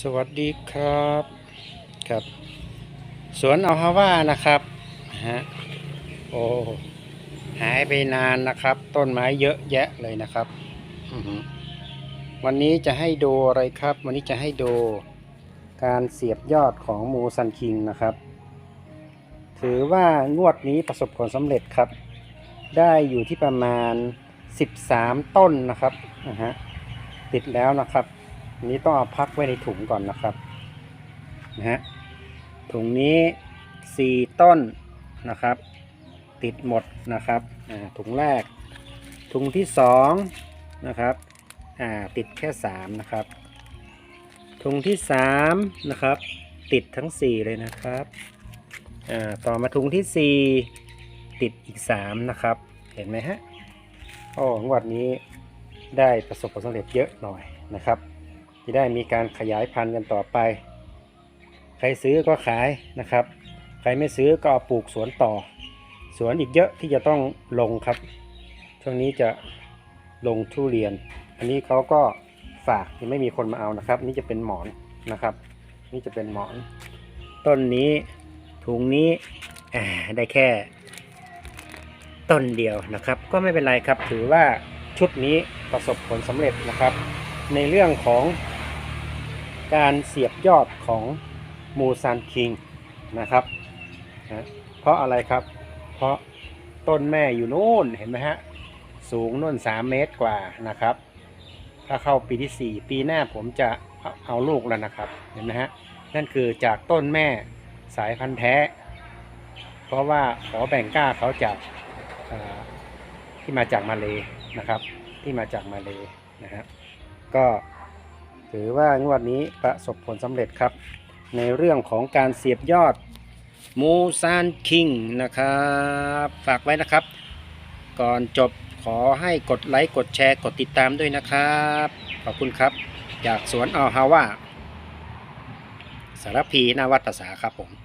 สวัสดีครับครับ สวนอัลฮาว่านะครับฮะโอ้หายไปนานนะครับ ต้นไม้เยอะแยะเลยนะครับวันนี้จะให้ดูอะไรครับ วันนี้จะให้ดูการเสียบยอดของมูซันคิงนะครับ ถือว่างวดนี้ประสบผลสำเร็จครับ ได้อยู่ที่ประมาณ 13 ต้นนะครับนะฮะติดแล้วนะครับ นี้ต้องเอาพักไว้ในถุงก่อนนะครับนะฮะถุงนี้4ต้นนะครับ ติดหมดนะครับอ่าถุงแรก ถุงที่2นะครับอ่าติดแค่3นะครับถุงที่3นะครับติดทั้ง4เลยนะครับอ่าต่อมาถุงทีสี่4ติดอีก3นะครับเห็นไหมฮะโอ้งวดนี้ได้ประสบผลสำเร็จเยอะหน่อยนะครับ จะได้มีการขยายพันธุ์กันต่อไป ใครซื้อก็ขายนะครับ ใครไม่ซื้อก็เอาปลูกสวนต่อ สวนอีกเยอะที่จะต้องลงครับ ช่วงนี้จะลงทุเรียน อันนี้เขาก็ฝากยังไม่มีคนมาเอานะครับ นี่จะเป็นหมอนนะครับ นี่จะเป็นหมอน ต้นนี้ถุงนี้ได้แค่ ต้นเดียวนะครับ ก็ไม่เป็นไรครับถือว่าชุดนี้ประสบผลสำเร็จนะครับ ในเรื่องของ การเสียบยอดของมูซานคิงนะครับนะเพราะอะไรครับ เพราะต้นแม่อยู่นู่นเห็นไหมฮะ สูงนู่น3เมตรกว่านะครับ ถ้าเข้าปีที่4ปีหน้าผมจะเอาลูกแล้วนะครับ เห็นไหมฮะ นั่นคือจากต้นแม่สายพันธุ์แท้ เพราะว่าขอแบ่งก้าเขาจากที่มาจากมาเลยนะครับ ที่มาจากมาเลยนะฮะก็ ถือว่างวดนี้ประสบผลสำเร็จครับ ในเรื่องของการเสียบยอดมูซานคิงนะครับ ฝากไว้นะครับ ก่อนจบขอให้กดไลค์กดแชร์กดติดตามด้วยนะครับ ขอบคุณครับ จากสวนอาฮาวาสารพีนาวัดภาษาครับผม